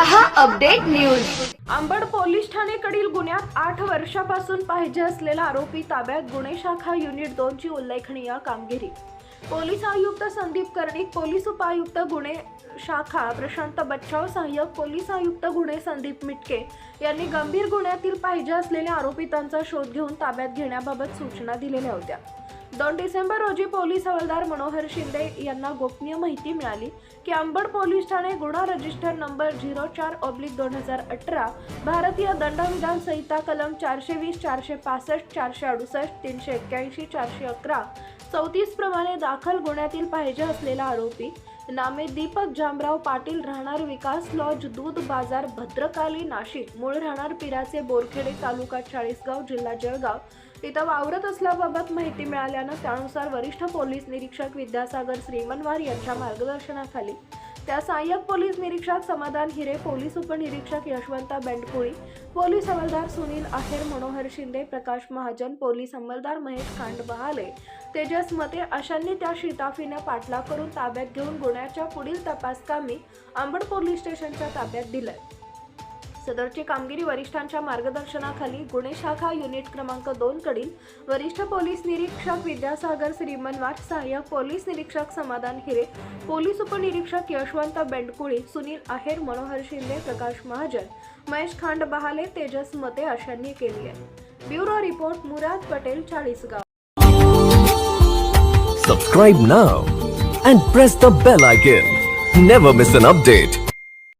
रहा update news. Ambad police ठाणेकडील गुन्ह्यात आठ वर्षापासून पाहिजे असलेला आरोपी ताब्यात गुन्हे शाखा युनिट दोन ची उल्लेखनीय कामगिरी. पोलीस आयुक्त संदीप कर्णिक पोलीस उपायुक्त गुन्हे शाखा प्रशांत बच्चाव सहाय्यक पोलीस आयुक्त गुन्हे संदीप मिटके यांनी गंभीर गुन्ह्यातील पाहिजे असलेल्या आरोपितांचा शोध घेऊन ताब्यात घेण्याबाबत सूचना दिलेल्या होत्या. दोन डिसेंबर रोजी पोलीस हवालदार मनोहर शिंदे यांना गोपनीय माहिती मिळाली की अंबड पोलीस ठाणे गुन्हा रजिस्टर नंबर झिरो चार ऑब्लिक दोन हजार अठरा भारतीय दंडविधान संहिता कलम चारशे वीस चारशे पासष्ट चारशे अडुसष्ट तीनशे एक्क्याऐंशी चारशे अकरा चौतीस प्रमाणे दाखल गुन्ह्यातील पाहिजे असलेला आरोपी नामे दीपक जामराव पाटील राहणार विकास लॉज दूध बाजार भद्रकाली नाशिक. मूळ राहणार पिराचे बोरखेडे तालुका चाळीसगाव जिल्हा जळगाव. इथं वावरत असल्याबाबत माहिती मिळाल्यानं त्यानुसार वरिष्ठ पोलीस निरीक्षक विद्यासागर श्रीमनवार यांच्या मार्गदर्शनाखाली त्या सहाय्यक पोलीस निरीक्षक समाधान हिरे पोलीस उपनिरीक्षक यशवंत बेंडकुळी पोलीस हवालदार सुनील आहेर मनोहर शिंदे प्रकाश महाजन पोलीस अंमलदार महेश खांड बहाले तेजस मते अशांनी त्या शिताफीने पाठलाग करून ताब्यात घेऊन गुन्ह्याच्या पुढील तपासकामी अंबड पोलीस स्टेशनच्या ताब्यात दिलंय. सदरची कामगिरी वरिष्ठांच्या मार्गदर्शनाखाली गुन्हे शाखा युनिट क्रमांक दोन कडील वरिष्ठ पोलीस निरीक्षक विद्यासागर श्रीमनवाट सहाय्यक पोलीस निरीक्षक समाधान हिरे पोलीस उपनिरीक्षक यशवंत बेंडकुळी सुनील आहेर मनोहर शिंदे प्रकाश महाजन महेश खांड बहाले तेजस मते अशांनी केली आहे bureau report Murad Patel Chalisgaon Subscribe now and press the bell icon. Never miss an update.